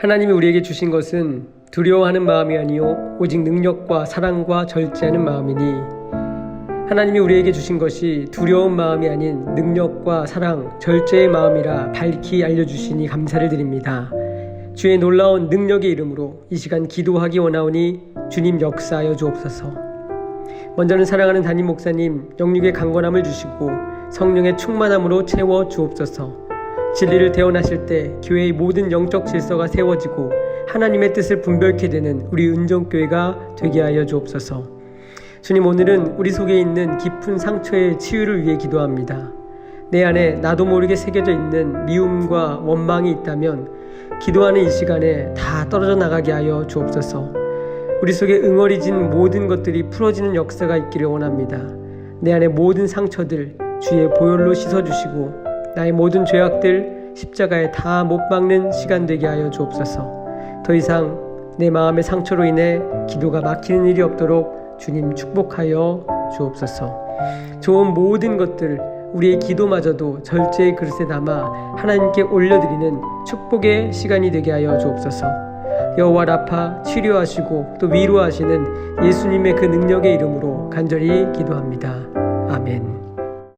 하나님이 우리에게 주신 것은 두려워하는 마음이 아니요 오직 능력과 사랑과 절제하는 마음이니 하나님이 우리에게 주신 것이 두려운 마음이 아닌 능력과 사랑, 절제의 마음이라 밝히 알려주시니 감사를 드립니다. 주의 놀라운 능력의 이름으로 이 시간 기도하기 원하오니 주님 역사하여 주옵소서. 먼저는 사랑하는 담임 목사님 영육의 강건함을 주시고 성령의 충만함으로 채워 주옵소서. 진리를 대언하실 때 교회의 모든 영적 질서가 세워지고 하나님의 뜻을 분별케 되는 우리 은정교회가 되게 하여 주옵소서. 주님 오늘은 우리 속에 있는 깊은 상처의 치유를 위해 기도합니다. 내 안에 나도 모르게 새겨져 있는 미움과 원망이 있다면 기도하는 이 시간에 다 떨어져 나가게 하여 주옵소서. 우리 속에 응어리진 모든 것들이 풀어지는 역사가 있기를 원합니다. 내 안의 모든 상처들 주의 보혈로 씻어주시고 나의 모든 죄악들 십자가에 다 못 박는 시간 되게 하여 주옵소서. 더 이상 내 마음의 상처로 인해 기도가 막히는 일이 없도록 주님 축복하여 주옵소서. 좋은 모든 것들 우리의 기도마저도 절제의 그릇에 담아 하나님께 올려드리는 축복의 시간이 되게 하여 주옵소서. 여호와 라파 치료하시고 또 위로하시는 예수님의 그 능력의 이름으로 간절히 기도합니다. 아멘.